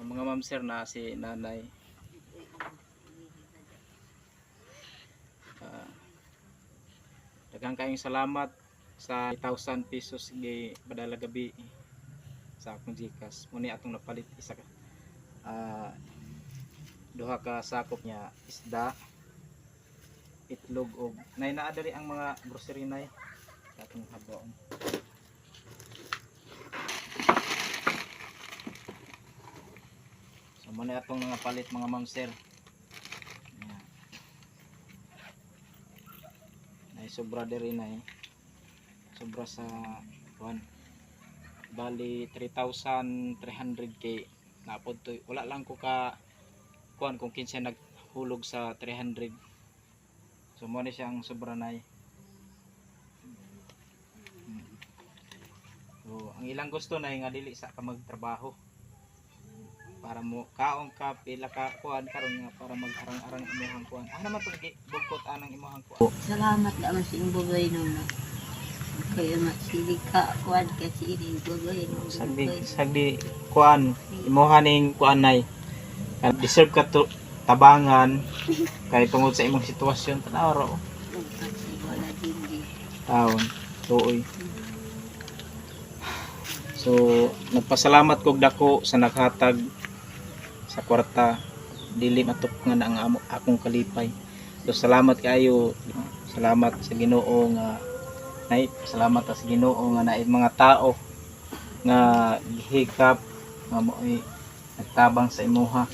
Ang mga ma'am sir na si nanay. Ah, daghang kayong salamat sa 1,000 pesos gi padala gabi sa akong Gcash. Muni atong napalit isa ka ah, duha ka sakop niya isda itlog og nay naa diri ang mga grocery nay atong habaon. So muna atong mga palit mga ma'am sir. Ayan. Ay sobra diri na eh. Sobra sa kuan. Bali 3,300 kay napod to. Wala lang ko ka kuan kung kinsa naghulog sa 300. So mo ni siyang sobra na eh. So, ang ilang gusto na nga dili sa ka magtrabaho para mo kaong ka pila ka kuan karon nga para mag-arang-arang imong kuan. Ano naman to bugkot anang imong kuan. Salamat naman sa iyong bagay nung na. Kaya magsili ka, kuwan ka sili, bagay nung Sagdi sagdi kuan imuha ning kuan nay. Deserve ka to tabangan kay tungod sa imong sitwasyon tanaw ro. Taon. Tuoy. So, nagpasalamat kog dako sa naghatag sa kwarta dili matop nga na ang akong kalipay. So, salamat kayo. Salamat sa Ginoo nga nay salamat sa Ginoo nga naay mga tao nga gihikap nga mo nagtabang sa imuha